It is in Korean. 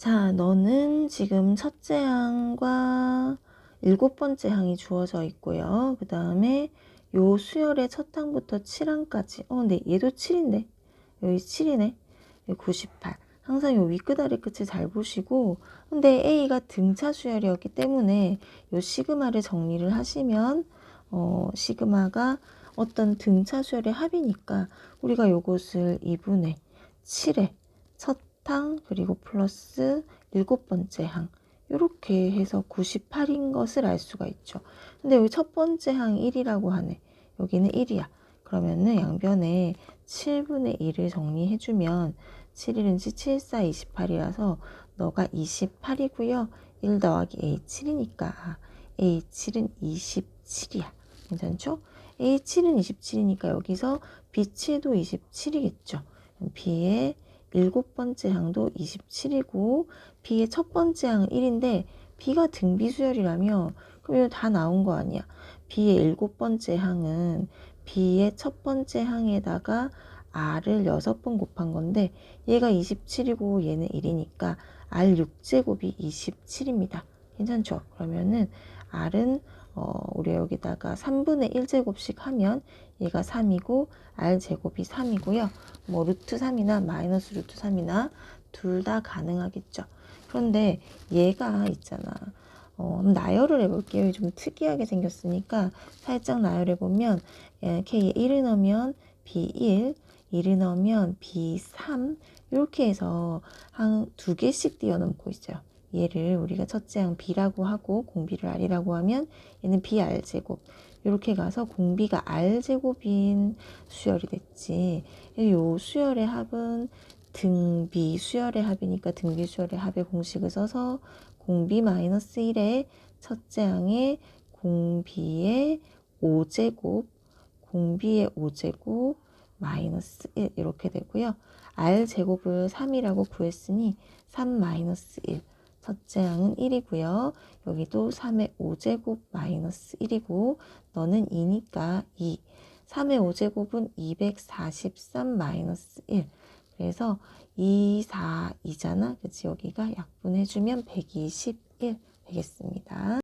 자, 너는 지금 첫째 항과 일곱 번째 항이 주어져 있고요. 그 다음에 요 수열의 첫 항부터 7항까지. 어, 네, 얘도 7인데. 여기 7이네. 여기 98. 항상 요 아래 끝을 잘 보시고 근데 A가 등차 수열이었기 때문에 요 시그마를 정리를 하시면 어, 시그마가 어떤 등차 수열의 합이니까 우리가 요것을 2분의 7의 첫 항 그리고 플러스 일곱 번째 항 이렇게 해서 98인 것을 알 수가 있죠. 근데 여기 첫 번째 항 1이라고 하네. 여기는 1이야. 그러면은 양변에 7분의 1을 정리해주면 7일은지 7, 4, 28이라서 너가 28이고요. 1 더하기 A7이니까 A7은 27이야. 괜찮죠? A7은 27이니까 여기서 B7도 27이겠죠. B의 일곱 번째 항도 27이고 B의 첫 번째 항은 1인데 B가 등비수열이라며 그럼 이거 다 나온 거 아니야. B의 일곱 번째 항은 B의 첫 번째 항에다가 R을 여섯 번 곱한 건데 얘가 27이고 얘는 1이니까 R 6제곱이 27입니다. 괜찮죠? 그러면은 R은 어, 우리 여기다가 3분의 1제곱씩 하면 얘가 3이고 r제곱이 3이고요. 뭐 루트 3이나 마이너스 루트 3이나 둘 다 가능하겠죠. 그런데 얘가 있잖아. 어, 나열을 해볼게요. 좀 특이하게 생겼으니까 살짝 나열해보면 K에 1을 넣으면 B1, 1을 넣으면 B3 이렇게 해서 한 두 개씩 띄워놓고 있어요. 얘를 우리가 첫째 항 B라고 하고 공비를 R이라고 하면 얘는 BR제곱. 이렇게 가서 공비가 R제곱인 수열이 됐지. 요 수열의 합은 등비 수열의 합이니까 등비 수열의 합의 공식을 써서 공비 마이너스 1의 첫째 항의 공비의 5제곱 공비의 5제곱 마이너스 1 이렇게 되고요. R제곱을 3이라고 구했으니 3 마이너스 1 첫째 항은 1이고요. 여기도 3의 5제곱 마이너스 1이고 너는 2니까 2. 3의 5제곱은 243 마이너스 1. 그래서 2, 4, 2잖아. 그치? 여기가 약분해주면 121 되겠습니다.